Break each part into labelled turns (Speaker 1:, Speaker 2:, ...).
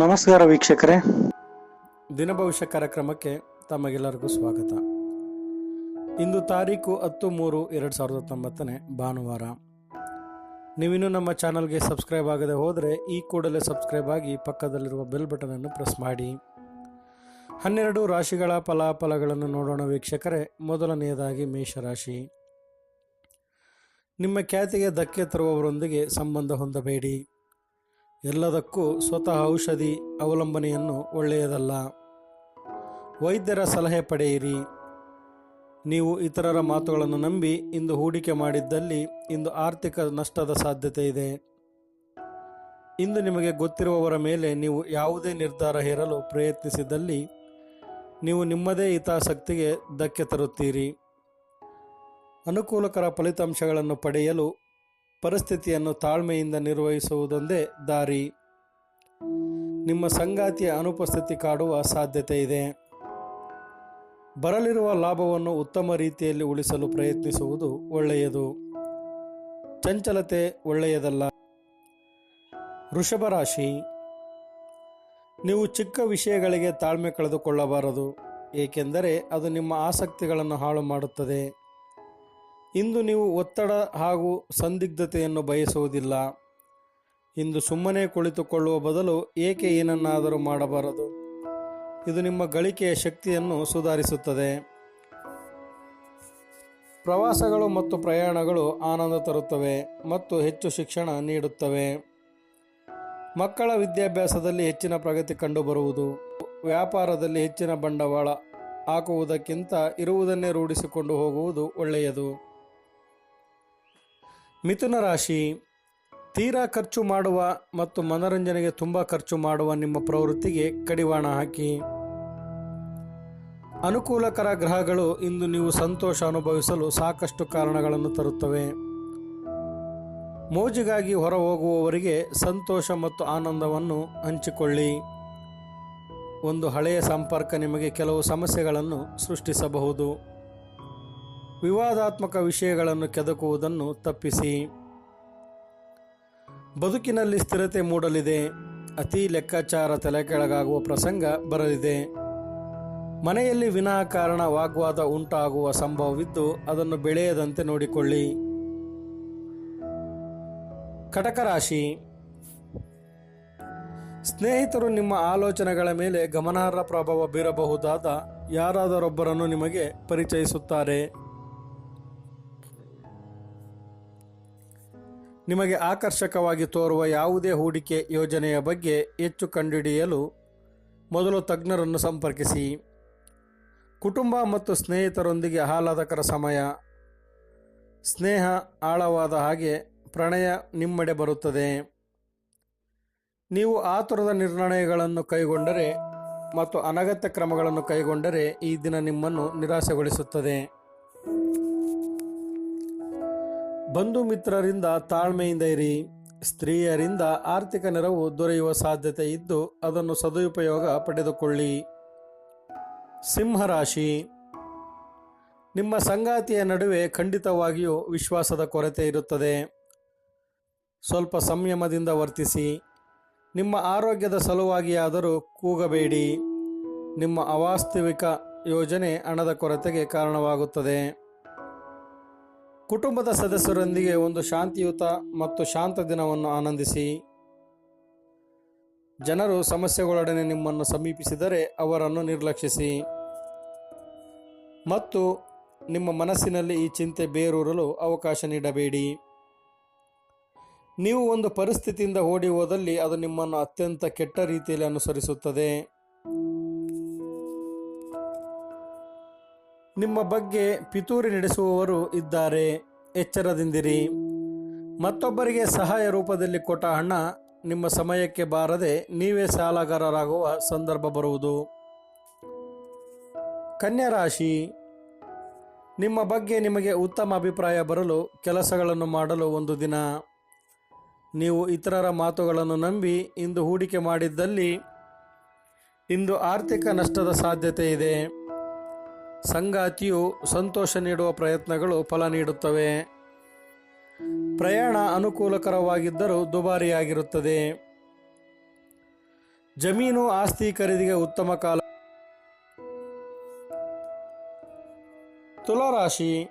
Speaker 1: ನಮಸ್ಕಾರ ವೀಕ್ಷಕರೇ.
Speaker 2: ದಿನ ಭವಿಷ್ಯ ಕಾರ್ಯಕ್ರಮಕ್ಕೆ ತಮಗೆಲ್ಲರಿಗೂ ಸ್ವಾಗತ. ಇಂದು ತಾರೀಕು ಹತ್ತು ಮೂರು ಎರಡು ಸಾವಿರದ ಹತ್ತೊಂಬತ್ತನೇ ಭಾನುವಾರ. ನೀವಿನ್ನೂ ನಮ್ಮ ಚಾನಲ್ಗೆ ಸಬ್ಸ್ಕ್ರೈಬ್ ಆಗದೆ ಹೋದರೆ ಈ ಕೂಡಲೇ ಸಬ್ಸ್ಕ್ರೈಬ್ ಆಗಿ ಪಕ್ಕದಲ್ಲಿರುವ ಬೆಲ್ ಬಟನನ್ನು ಪ್ರೆಸ್ ಮಾಡಿ. ಹನ್ನೆರಡು ರಾಶಿಗಳ ಫಲಾಫಲಗಳನ್ನು ನೋಡೋಣ ವೀಕ್ಷಕರೇ. ಮೊದಲನೆಯದಾಗಿ ಮೇಷರಾಶಿ. ನಿಮ್ಮ ಖ್ಯಾತಿಗೆ ಧಕ್ಕೆ ತರುವವರೊಂದಿಗೆ ಸಂಬಂಧ ಹೊಂದಬೇಡಿ. ಎಲ್ಲದಕ್ಕೂ ಸ್ವತಃ ಔಷಧಿ ಅವಲಂಬನೆಯನ್ನು ಒಳ್ಳೆಯದಲ್ಲ. ವೈದ್ಯರ ಸಲಹೆ ಪಡೆಯಿರಿ. ನೀವು ಇತರರ ಮಾತುಗಳನ್ನು ನಂಬಿ ಇಂದು ಹೂಡಿಕೆ ಮಾಡಿದ್ದಲ್ಲಿ ಇಂದು ಆರ್ಥಿಕ ನಷ್ಟದ ಸಾಧ್ಯತೆ ಇದೆ. ಇಂದು ನಿಮಗೆ ಗೊತ್ತಿರುವವರ ಮೇಲೆ ನೀವು ಯಾವುದೇ ನಿರ್ಧಾರ ಹೇರಲು ಪ್ರಯತ್ನಿಸಿದಲ್ಲಿ ನೀವು ನಿಮ್ಮದೇ ಹಿತಾಸಕ್ತಿಗೆ ಧಕ್ಕೆ ತರುತ್ತೀರಿ. ಅನುಕೂಲಕರ ಫಲಿತಾಂಶಗಳನ್ನು ಪಡೆಯಲು ಪರಿಸ್ಥಿತಿಯನ್ನು ತಾಳ್ಮೆಯಿಂದ ನಿರ್ವಹಿಸುವುದೊಂದೇ ದಾರಿ. ನಿಮ್ಮ ಸಂಗಾತಿಯ ಅನುಪಸ್ಥಿತಿ ಕಾಡುವ ಸಾಧ್ಯತೆ ಇದೆ. ಬರಲಿರುವ ಲಾಭವನ್ನು ಉತ್ತಮ ರೀತಿಯಲ್ಲಿ ಉಳಿಸಲು ಪ್ರಯತ್ನಿಸುವುದು ಒಳ್ಳೆಯದು. ಚಂಚಲತೆ ಒಳ್ಳೆಯದಲ್ಲ. ವೃಷಭ ರಾಶಿ. ನೀವು ಚಿಕ್ಕ ವಿಷಯಗಳಿಗೆ ತಾಳ್ಮೆ ಕಳೆದುಕೊಳ್ಳಬಾರದು, ಏಕೆಂದರೆ ಅದು ನಿಮ್ಮ ಆಸಕ್ತಿಗಳನ್ನು ಹಾಳು ಮಾಡುತ್ತದೆ. ಇಂದು ನೀವು ಒತ್ತಡ ಹಾಗೂ ಸಂದಿಗ್ಧತೆಯನ್ನು ಬಯಸುವುದಿಲ್ಲ. ಇಂದು ಸುಮ್ಮನೆ ಕುಳಿತುಕೊಳ್ಳುವ ಬದಲು ಏಕೆ ಏನನ್ನಾದರೂ ಮಾಡಬಾರದು? ಇದು ನಿಮ್ಮ ಗಳಿಕೆಯ ಶಕ್ತಿಯನ್ನು ಸುಧಾರಿಸುತ್ತದೆ. ಪ್ರವಾಸಗಳು ಮತ್ತು ಪ್ರಯಾಣಗಳು ಆನಂದ ತರುತ್ತವೆ ಮತ್ತು ಹೆಚ್ಚು ಶಿಕ್ಷಣ ನೀಡುತ್ತವೆ. ಮಕ್ಕಳ ವಿದ್ಯಾಭ್ಯಾಸದಲ್ಲಿ ಹೆಚ್ಚಿನ ಪ್ರಗತಿ ಕಂಡುಬರುವುದು. ವ್ಯಾಪಾರದಲ್ಲಿ ಹೆಚ್ಚಿನ ಬಂಡವಾಳ ಹಾಕುವುದಕ್ಕಿಂತ ಇರುವುದನ್ನೇ ರೂಢಿಸಿಕೊಂಡು ಹೋಗುವುದು ಒಳ್ಳೆಯದು. ಮಿಥುನ ರಾಶಿ, ತೀರಾ ಖರ್ಚು ಮಾಡುವ ಮತ್ತು ಮನರಂಜನೆಗೆ ತುಂಬ ಖರ್ಚು ಮಾಡುವ ನಿಮ್ಮ ಪ್ರವೃತ್ತಿಗೆ ಕಡಿವಾಣ ಹಾಕಿ. ಅನುಕೂಲಕರ ಗ್ರಹಗಳು ಇಂದು ನೀವು ಸಂತೋಷ ಅನುಭವಿಸಲು ಸಾಕಷ್ಟು ಕಾರಣಗಳನ್ನು ತರುತ್ತವೆ. ಮೋಜಿಗಾಗಿ ಹೊರ ಹೋಗುವವರಿಗೆ ಸಂತೋಷ ಮತ್ತು ಆನಂದವನ್ನು ಹಂಚಿಕೊಳ್ಳಿ. ಒಂದು ಹಳೆಯ ಸಂಪರ್ಕ ನಿಮಗೆ ಕೆಲವು ಸಮಸ್ಯೆಗಳನ್ನು ಸೃಷ್ಟಿಸಬಹುದು. ವಿವಾದಾತ್ಮಕ ವಿಷಯಗಳನ್ನು ಕೆದಕುವುದನ್ನು ತಪ್ಪಿಸಿ. ಬದುಕಿನಲ್ಲಿ ಸ್ಥಿರತೆ ಮೂಡಲಿದೆ. ಅತಿ ಲೆಕ್ಕಾಚಾರ ತಲೆಕೆಳಗಾಗುವ ಪ್ರಸಂಗ ಬರಲಿದೆ. ಮನೆಯಲ್ಲಿ ವಿನಾಕಾರಣ ವಾಗ್ವಾದ ಉಂಟಾಗುವ ಸಂಭವವಿದ್ದು ಅದನ್ನು ಬೆಳೆಯದಂತೆ ನೋಡಿಕೊಳ್ಳಿ. ಕಟಕ ರಾಶಿ ಸ್ನೇಹಿತರು ನಿಮ್ಮ ಆಲೋಚನೆಗಳ ಮೇಲೆ ಗಮನಾರ್ಹ ಪ್ರಭಾವ ಬೀರಬಹುದಾದ ಯಾರಾದರೊಬ್ಬರನ್ನು ನಿಮಗೆ ಪರಿಚಯಿಸುತ್ತಾರೆ. ನಿಮಗೆ ಆಕರ್ಷಕವಾಗಿ ತೋರುವ ಯಾವುದೇ ಹೂಡಿಕೆ ಯೋಜನೆಯ ಬಗ್ಗೆ ಹೆಚ್ಚು ಕಂಡುಹಿಡಿಯಲು ಮೊದಲು ತಜ್ಞರನ್ನು ಸಂಪರ್ಕಿಸಿ. ಕುಟುಂಬ ಮತ್ತು ಸ್ನೇಹಿತರೊಂದಿಗೆ ಆಹ್ಲಾದಕರ ಸಮಯ. ಸ್ನೇಹ ಆಳವಾದ ಹಾಗೆ ಪ್ರಣಯ ನಿಮ್ಮೆಡೆ ಬರುತ್ತದೆ. ನೀವು ಆತುರದ ನಿರ್ಣಯಗಳನ್ನು ಕೈಗೊಂಡರೆ ಮತ್ತು ಅನಗತ್ಯ ಕ್ರಮಗಳನ್ನು ಕೈಗೊಂಡರೆ ಈ ದಿನ ನಿಮ್ಮನ್ನು ನಿರಾಸೆಗೊಳಿಸುತ್ತದೆ ಬಂಧು ಮಿತ್ರರಿಂದ ತಾಳ್ಮೆಯಿಂದ ಇರಿ. ಸ್ತ್ರೀಯರಿಂದ ಆರ್ಥಿಕ ನೆರವು ದೊರೆಯುವ ಸಾಧ್ಯತೆ ಇದ್ದು ಅದನ್ನು ಸದುಪಯೋಗ ಪಡೆದುಕೊಳ್ಳಿ. ಸಿಂಹರಾಶಿ. ನಿಮ್ಮ ಸಂಗಾತಿಯ ನಡುವೆ ಖಂಡಿತವಾಗಿಯೂ ವಿಶ್ವಾಸದ ಕೊರತೆ ಇರುತ್ತದೆ. ಸ್ವಲ್ಪ ಸಂಯಮದಿಂದ ವರ್ತಿಸಿ. ನಿಮ್ಮ ಆರೋಗ್ಯದ ಸಲುವಾಗಿಯಾದರೂ ಕೂಗಬೇಡಿ. ನಿಮ್ಮ ಅವಾಸ್ತವಿಕ ಯೋಜನೆ ಹಣದ ಕೊರತೆಗೆ ಕಾರಣವಾಗುತ್ತದೆ. ಕುಟುಂಬದ ಸದಸ್ಯರೊಂದಿಗೆ ಒಂದು ಶಾಂತಿಯುತ ಮತ್ತು ಶಾಂತ ದಿನವನ್ನು ಆನಂದಿಸಿ. ಜನರು ಸಮಸ್ಯೆಗಳೊಡನೆ ನಿಮ್ಮನ್ನು ಸಮೀಪಿಸಿದರೆ ಅವರನ್ನು ನಿರ್ಲಕ್ಷಿಸಿ. ಮತ್ತು ನಿಮ್ಮ ಮನಸ್ಸಿನಲ್ಲಿ ಈ ಚಿಂತೆ ಬೇರೂರಲು ಅವಕಾಶ ನೀಡಬೇಡಿ. ನೀವು ಒಂದು ಪರಿಸ್ಥಿತಿಯಿಂದ ಓಡಿ ಹೋದಲ್ಲಿ ಅದು ನಿಮ್ಮನ್ನು ಅತ್ಯಂತ ಕೆಟ್ಟ ರೀತಿಯಲ್ಲಿ ಅನುಸರಿಸುತ್ತದೆ. ನಿಮ್ಮ ಬಗ್ಗೆ ಪಿತೂರಿ ನಡೆಸುವವರು ಇದ್ದಾರೆ. ಎಚ್ಚರದಿಂದಿರಿ. ಮತ್ತೊಬ್ಬರಿಗೆ ಸಹಾಯ ರೂಪದಲ್ಲಿ ಕೊಟ್ಟ ಹಣ ನಿಮ್ಮ ಸಮಯಕ್ಕೆ ಬಾರದೆ ನೀವೇ ಸಾಲಗಾರರಾಗುವ ಸಂದರ್ಭ ಬರುವುದು. ಕನ್ಯಾ ರಾಶಿ ನಿಮ್ಮ ಬಗ್ಗೆ ನಿಮಗೆ ಉತ್ತಮ ಅಭಿಪ್ರಾಯ ಬರಲು ಕೆಲಸಗಳನ್ನು ಮಾಡಲು ಒಂದು ದಿನ. ನೀವು ಇತರರ ಮಾತುಗಳನ್ನು ನಂಬಿ ಇಂದು ಹೂಡಿಕೆ ಮಾಡಿದ್ದಲ್ಲಿ ಇಂದು ಆರ್ಥಿಕ ನಷ್ಟದ ಸಾಧ್ಯತೆ ಇದೆ. ಸಂಗಾತಿಯು ಸಂತೋಷ ನೀಡುವ ಪ್ರಯತ್ನಗಳು ಫಲ ನೀಡುತ್ತವೆ. ಪ್ರಯಾಣ ಅನುಕೂಲಕರವಾಗಿದ್ದರೂ ದುಬಾರಿಯಾಗಿರುತ್ತದೆ. ಜಮೀನು ಆಸ್ತಿ ಖರೀದಿಗೆ ಉತ್ತಮ ಕಾಲ. ತುಲಾರಾಶಿ.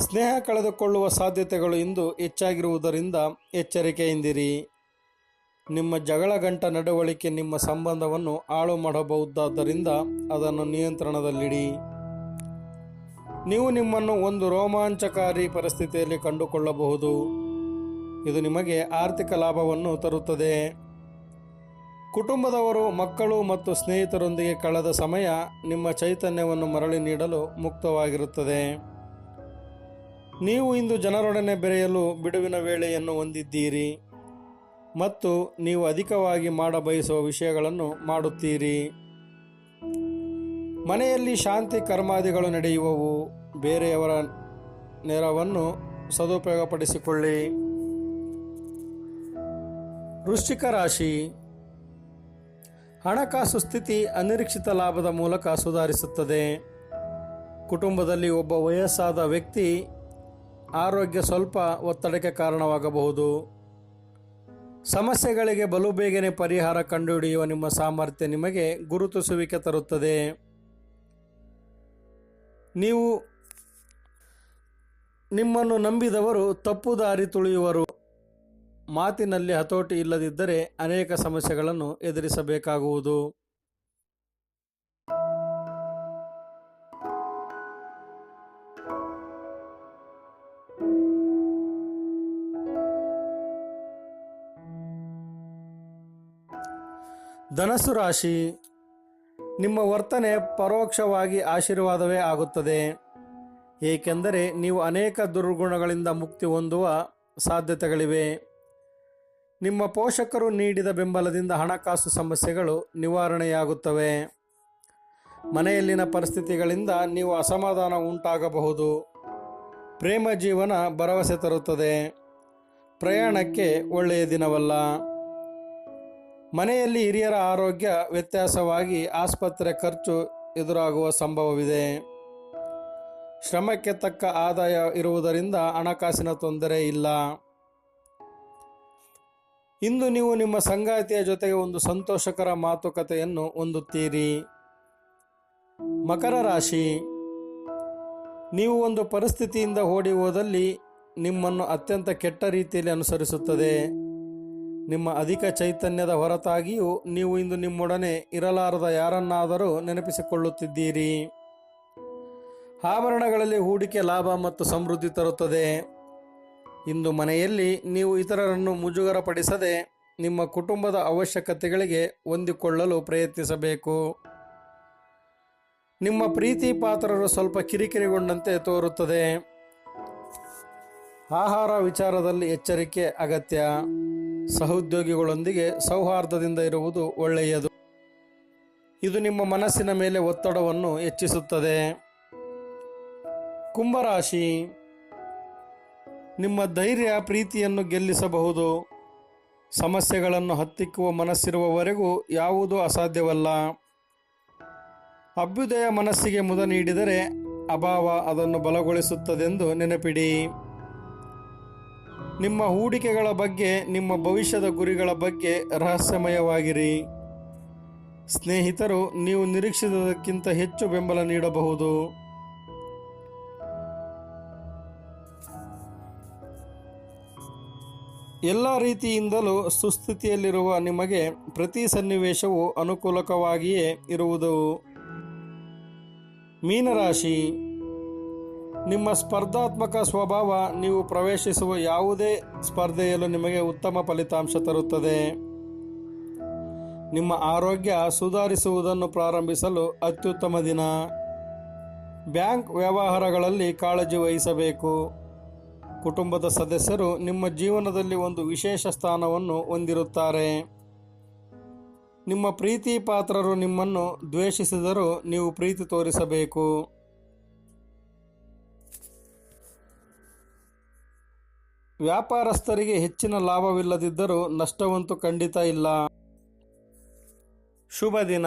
Speaker 2: ಸ್ನೇಹ ಕಳೆದುಕೊಳ್ಳುವ ಸಾಧ್ಯತೆಗಳು ಇಂದು ಹೆಚ್ಚಾಗಿರುವುದರಿಂದ ಎಚ್ಚರಿಕೆಯಿಂದಿರಿ. ನಿಮ್ಮ ಜಗಳ ಗಂಟ ನಡವಳಿಕೆ ನಿಮ್ಮ ಸಂಬಂಧವನ್ನು ಹಾಳು ಮಾಡಬಹುದಾದ್ದರಿಂದ ಅದನ್ನು ನಿಯಂತ್ರಣದಲ್ಲಿಡಿ. ನೀವು ನಿಮ್ಮನ್ನು ಒಂದು ರೋಮಾಂಚಕಾರಿ ಪರಿಸ್ಥಿತಿಯಲ್ಲಿ ಕಂಡುಕೊಳ್ಳಬಹುದು. ಇದು ನಿಮಗೆ ಆರ್ಥಿಕ ಲಾಭವನ್ನು ತರುತ್ತದೆ. ಕುಟುಂಬದವರು, ಮಕ್ಕಳು ಮತ್ತು ಸ್ನೇಹಿತರೊಂದಿಗೆ ಕಳೆದ ಸಮಯ ನಿಮ್ಮ ಚೈತನ್ಯವನ್ನು ಮರಳಿ ನೀಡಲು ಮುಕ್ತವಾಗಿರುತ್ತದೆ. ನೀವು ಇಂದು ಜನರೊಡನೆ ಬೆರೆಯಲು ಬಿಡುವಿನ ವೇಳೆಯನ್ನು ಹೊಂದಿದ್ದೀರಿ. ಮತ್ತು ನೀವು ಅಧಿಕವಾಗಿ ಮಾಡಬಯಸುವ ವಿಷಯಗಳನ್ನು ಮಾಡುತ್ತೀರಿ. ಮನೆಯಲ್ಲಿ ಶಾಂತಿ ಕರ್ಮಾದಿಗಳು ನಡೆಯುವವು. ಬೇರೆಯವರ ನೆರವನ್ನು ಸದುಪಯೋಗಪಡಿಸಿಕೊಳ್ಳಿ. ವೃಶ್ಚಿಕ ರಾಶಿ. ಹಣಕಾಸು ಸ್ಥಿತಿ ಅನಿರೀಕ್ಷಿತ ಲಾಭದ ಮೂಲಕ ಸುಧಾರಿಸುತ್ತದೆ. ಕುಟುಂಬದಲ್ಲಿ ಒಬ್ಬ ವಯಸ್ಸಾದ ವ್ಯಕ್ತಿ ಆರೋಗ್ಯ ಸ್ವಲ್ಪ ಒತ್ತಡಕ್ಕೆ ಕಾರಣವಾಗಬಹುದು. ಸಮಸ್ಯೆಗಳಿಗೆ ಬಲು ಬೇಗನೆ ಪರಿಹಾರ ಕಂಡುಹಿಡಿಯುವ ನಿಮ್ಮ ಸಾಮರ್ಥ್ಯ ನಿಮಗೆ ಗುರುತಿಸುವಿಕೆ ತರುತ್ತದೆ. ನೀವು ನಿಮ್ಮನ್ನು ನಂಬಿದವರು ತಪ್ಪು ದಾರಿ ತುಳಿಯುವರು. ಮಾತಿನಲ್ಲಿ ಹತೋಟಿ ಇಲ್ಲದಿದ್ದರೆ ಅನೇಕ ಸಮಸ್ಯೆಗಳನ್ನು ಎದುರಿಸಬೇಕಾಗುವುದು. ಧನಸ್ಸು ರಾಶಿ, ನಿಮ್ಮ ವರ್ತನೆ ಪರೋಕ್ಷವಾಗಿ ಆಶೀರ್ವಾದವೇ ಆಗುತ್ತದೆ. ಏಕೆಂದರೆ ನೀವು ಅನೇಕ ದುರ್ಗುಣಗಳಿಂದ ಮುಕ್ತಿ ಹೊಂದುವ ಸಾಧ್ಯತೆಗಳಿವೆ. ನಿಮ್ಮ ಪೋಷಕರು ನೀಡಿದ ಬೆಂಬಲದಿಂದ ಹಣಕಾಸು ಸಮಸ್ಯೆಗಳು ನಿವಾರಣೆಯಾಗುತ್ತವೆ. ಮನೆಯಲ್ಲಿನ ಪರಿಸ್ಥಿತಿಗಳಿಂದ ನೀವು ಅಸಮಾಧಾನ ಉಂಟಾಗಬಹುದು. ಪ್ರೇಮ ಜೀವನ ಭರವಸೆ ತರುತ್ತದೆ. ಪ್ರಯಾಣಕ್ಕೆ ಒಳ್ಳೆಯ ದಿನವಲ್ಲ. ಮನೆಯಲ್ಲಿ ಹಿರಿಯರ ಆರೋಗ್ಯ ವ್ಯತ್ಯಾಸವಾಗಿ ಆಸ್ಪತ್ರೆ ಖರ್ಚು ಎದುರಾಗುವ ಸಂಭವವಿದೆ. ಶ್ರಮಕ್ಕೆ ತಕ್ಕ ಆದಾಯ ಇರುವುದರಿಂದ ಹಣಕಾಸಿನ ತೊಂದರೆ ಇಲ್ಲ. ಇಂದು ನೀವು ನಿಮ್ಮ ಸಂಗಾತಿಯ ಜೊತೆಗೆ ಒಂದು ಸಂತೋಷಕರ ಮಾತುಕತೆಯನ್ನು ಹೊಂದುತ್ತೀರಿ. ಮಕರ ರಾಶಿ. ನೀವು ಒಂದು ಪರಿಸ್ಥಿತಿಯಿಂದ ಓಡಿ ಹೋದಲ್ಲಿ ನಿಮ್ಮನ್ನು ಅತ್ಯಂತ ಕೆಟ್ಟ ರೀತಿಯಲ್ಲಿ ಅನುಸರಿಸುತ್ತದೆ. ನಿಮ್ಮ ಅಧಿಕ ಚೈತನ್ಯದ ಹೊರತಾಗಿಯೂ ನೀವು ಇಂದು ನಿಮ್ಮೊಡನೆ ಇರಲಾರದ ಯಾರನ್ನಾದರೂ ನೆನಪಿಸಿಕೊಳ್ಳುತ್ತಿದ್ದೀರಿ. ಆಭರಣಗಳಲ್ಲಿ ಹೂಡಿಕೆ ಲಾಭ ಮತ್ತು ಸಮೃದ್ಧಿ ತರುತ್ತದೆ. ಇಂದು ಮನೆಯಲ್ಲಿ ನೀವು ಇತರರನ್ನು ಮುಜುಗರಪಡಿಸದೆ ನಿಮ್ಮ ಕುಟುಂಬದ ಅವಶ್ಯಕತೆಗಳಿಗೆ ಹೊಂದಿಕೊಳ್ಳಲು ಪ್ರಯತ್ನಿಸಬೇಕು. ನಿಮ್ಮ ಪ್ರೀತಿ ಪಾತ್ರರು ಸ್ವಲ್ಪ ಕಿರಿಕಿರಿಗೊಂಡಂತೆ ತೋರುತ್ತದೆ. ಆಹಾರ ವಿಚಾರದಲ್ಲಿ ಎಚ್ಚರಿಕೆ ಅಗತ್ಯ. ಸಹೋದ್ಯೋಗಿಗಳೊಂದಿಗೆ ಸೌಹಾರ್ದದಿಂದ ಇರುವುದು ಒಳ್ಳೆಯದು. ಇದು ನಿಮ್ಮ ಮನಸ್ಸಿನ ಮೇಲೆ ಒತ್ತಡವನ್ನು ಹೆಚ್ಚಿಸುತ್ತದೆ. ಕುಂಭರಾಶಿ, ನಿಮ್ಮ ಧೈರ್ಯ, ಪ್ರೀತಿಯನ್ನು ಗೆಲ್ಲಿಸಬಹುದು. ಸಮಸ್ಯೆಗಳನ್ನು ಹತ್ತಿಕ್ಕುವ ಮನಸ್ಸಿರುವವರೆಗೂ ಯಾವುದೂ ಅಸಾಧ್ಯವಲ್ಲ. ಅಭ್ಯುದಯ ಮನಸ್ಸಿಗೆ ಮುದ ನೀಡಿದರೆ ಅಭಾವ ಅದನ್ನು ಬಲಗೊಳಿಸುತ್ತದೆಂದು ನೆನಪಿಡಿ. ನಿಮ್ಮ ಹೂಡಿಕೆಗಳ ಬಗ್ಗೆ, ನಿಮ್ಮ ಭವಿಷ್ಯದ ಗುರಿಗಳ ಬಗ್ಗೆ ರಹಸ್ಯಮಯವಾಗಿರಿ. ಸ್ನೇಹಿತರು, ನೀವು ನಿರೀಕ್ಷಿಸಿದಕ್ಕಿಂತ ಹೆಚ್ಚು ಬೆಂಬಲ ನೀಡಬಹುದು. ಎಲ್ಲ ರೀತಿಯಿಂದಲೂ ಸುಸ್ಥಿತಿಯಲ್ಲಿರುವ ನಿಮಗೆ ಪ್ರತಿ ಸನ್ನಿವೇಶವು ಅನುಕೂಲಕವಾಗಿಯೇ ಇರುವುದು. ಮೀನರಾಶಿ ನಿಮ್ಮ ಸ್ಪರ್ಧಾತ್ಮಕ ಸ್ವಭಾವ ನೀವು ಪ್ರವೇಶಿಸುವ ಯಾವುದೇ ಸ್ಪರ್ಧೆಯಲ್ಲೂ ನಿಮಗೆ ಉತ್ತಮ ಫಲಿತಾಂಶ ತರುತ್ತದೆ. ನಿಮ್ಮ ಆರೋಗ್ಯ ಸುಧಾರಿಸುವುದನ್ನು ಪ್ರಾರಂಭಿಸಲು ಅತ್ಯುತ್ತಮ ದಿನ. ಬ್ಯಾಂಕ್ ವ್ಯವಹಾರಗಳಲ್ಲಿ ಕಾಳಜಿ ವಹಿಸಬೇಕು. ಕುಟುಂಬದ ಸದಸ್ಯರು ನಿಮ್ಮ ಜೀವನದಲ್ಲಿ ಒಂದು ವಿಶೇಷ ಸ್ಥಾನವನ್ನು ಹೊಂದಿರುತ್ತಾರೆ. ನಿಮ್ಮ ಪ್ರೀತಿ ಪಾತ್ರರು ನಿಮ್ಮನ್ನು ದ್ವೇಷಿಸಿದರೂ ನೀವು ಪ್ರೀತಿ ತೋರಿಸಬೇಕು. ವ್ಯಾಪಾರಸ್ಥರಿಗೆ ಹೆಚ್ಚಿನ ಲಾಭವಿಲ್ಲದಿದ್ದರೂ ನಷ್ಟವಂತೂ ಖಂಡಿತ ಇಲ್ಲ. ಶುಭ ದಿನ.